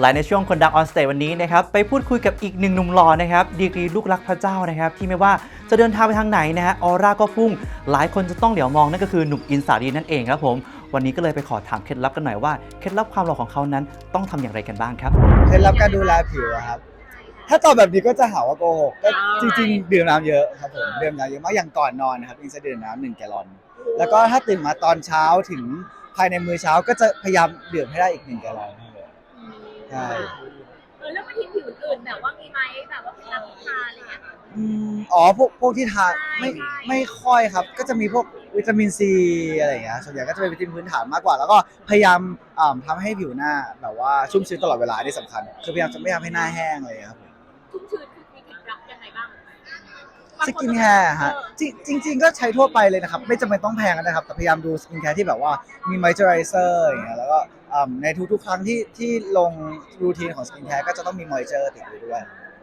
และในช่วงคนดังออนสเตจวันนี้นะครับไปพูดคุยกับอีกหนึ่งหนุ่มหล่อนะครับดีกรีลูกรักพระเจ้านะครับที่ไม่ว่าจะเดินทางไปทางไหนนะฮะออร่าก็พุ่ง หลายคนจะต้องเหลียวมองนั่นก็คือหนุ่มอินสาดีนั่นเองครับผม วันนี้ก็เลยไปขอถามเคล็ดลับกันหน่อยว่าเคล็ดลับความหล่อของเขานั้นต้องทำอย่างไรกันบ้างครับ เคล็ดลับการดูแลผิวอะครับ ถ้าตอบแบบนี้ก็จะหาว่าโกหกก็จริงๆดื่มน้ำเยอะครับผมดื่มน้ำเยอะมากอย่างก่อนนอนนะครับอิงจะดื่มน้ำหนึ่งแกลลอน แล้วก็ถ้าตื่นมาตอนเช้าถึงภายในมื้อเช้าก็จะพยายามดื่มให้ได้อีกหนึ่งแกลลอน ใช่ เออแล้วมาทีผิวอื่นแบบว่ามีไหมแบบว่าเป็นรักทาอะไรเงี้ย อืมอ๋อพวกพวกที่ทานไม่ใช่ ไม่ค่อยครับ ก็จะมีพวกวิตามินซีอะไรอย่างเงี้ยส่วนใหญ่ก็จะเป็นวิตามินพื้นฐานมากกว่า แล้วก็พยายามอ่าทำให้ผิวหน้าแบบว่าชุ่มชื้นตลอดเวลานี่สำคัญ คือพยายามจะไม่ทำให้หน้าแห้งอะไรอย่างเงี้ยครับ ชุ่มชื้นคือมี สกินแคร์ฮะจริงจริง ๆ ก็ใช้ทั่วไปเลยนะครับ ไม่จำเป็นต้องแพงนะครับ แต่พยายามดูสกินแคร์ที่แบบว่ามีมอยเจอไรเซอร์อย่างเงี้ยแล้วก็อ่าในทุกๆ ครั้งที่ที่ลงรูทีนของสกินแคร์ก็จะต้องมีมอยเจอร์ติดอยู่ด้วยอ